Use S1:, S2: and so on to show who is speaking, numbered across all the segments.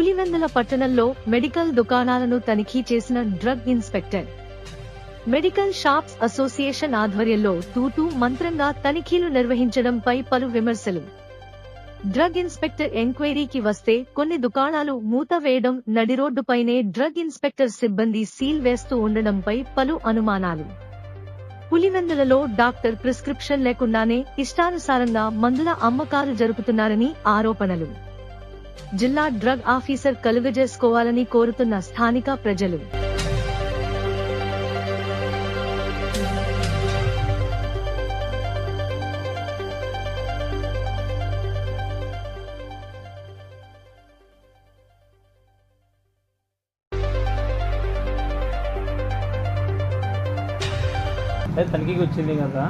S1: పులివెందుల పట్టణంలో మెడికల్ దుకాణాలను తనిఖీ చేసిన drug inspector. Medical shops association ఆధ్వర్యంలో తూతూ మంత్రంగా తనిఖీలు నిర్వహించడంపై పలు విమర్శలు. డ్రగ్ ఇన్స్పెక్టర్ ఎంక్వైరీకి వస్తే కొన్ని దుకాణాలు మూత వేయడం నడిరోడ్డుపైనే డ్రగ్ ఇన్స్పెక్టర్ సిబ్బంది సీల్ వేస్తూ ఉండడంపై పలు అనుమానాలు. పులివెందులలో డాక్టర్ ప్రిస్క్రిప్షన్ లేకుండానే ఇష్టానుసారంగా మందుల అమ్మకాలు జరుపుతున్నారని ఆరోపణలు. జిల్లా డ్రగ్ ఆఫీసర్ కలుగజేసుకోవాలని కోరుతున్న స్థానిక ప్రజలు.
S2: తనిఖీకి వచ్చింది కదా?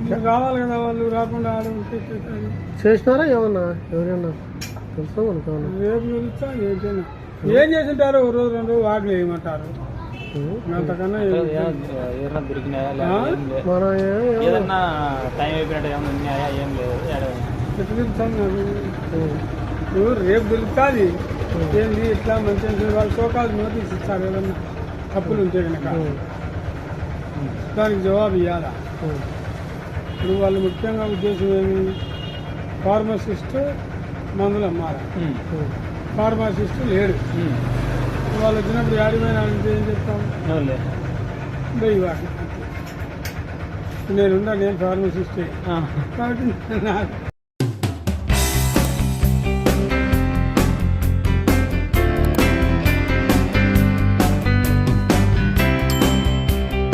S3: ఇంకా రావాలి కదా వాళ్ళు రాకుండా ఆడ ఉంటే చేసేది.
S4: చేసినారా ఏమన్నా? ఎవరైనా? తెలుసా మనకు ఏమన్నా?
S3: రేపు ఏం చేసింటారు? ఓ రోజు రెండు రోజు వాటిని వేయమంటారు. అంతకన్నా ఏం
S2: అక్కడ ఏ- ఏదైనా దొరికినాయా? లేదా ఏం లేదు.
S4: మన ఏ- ఏ-
S2: ఏదన్నా టైం అయిపోయినట్టు ఏమైనా ఉన్నాయా? ఏం లేదు. ఏడ-
S3: ఎట్లా తెలుస్తాను నాకు నువ్వు రేపు దొరుకుతుంది ఏంది? ఇట్లా మంచి వాళ్ళు సోకాలు నోటీస్ ఇస్తారు ఏదన్నా తప్పులు ఉంటే కనుక దానికి జవాబు ఇవ్వాలా ఇప్పుడు వాళ్ళు ముఖ్యంగా ఉద్దేశం ఏమి? ఫార్మసిస్ట్ మందులు అమ్మాలి
S2: ఉమ్.
S3: ఫార్మసిస్ట్ లేడు. వాళ్ళు వచ్చినప్పుడు యాడిపోయినా అంటే ఏం చెప్తాం. వెయ్యి వాటి నేనున్నా నేను ఫార్మసిస్టే. కాబట్టి నాకు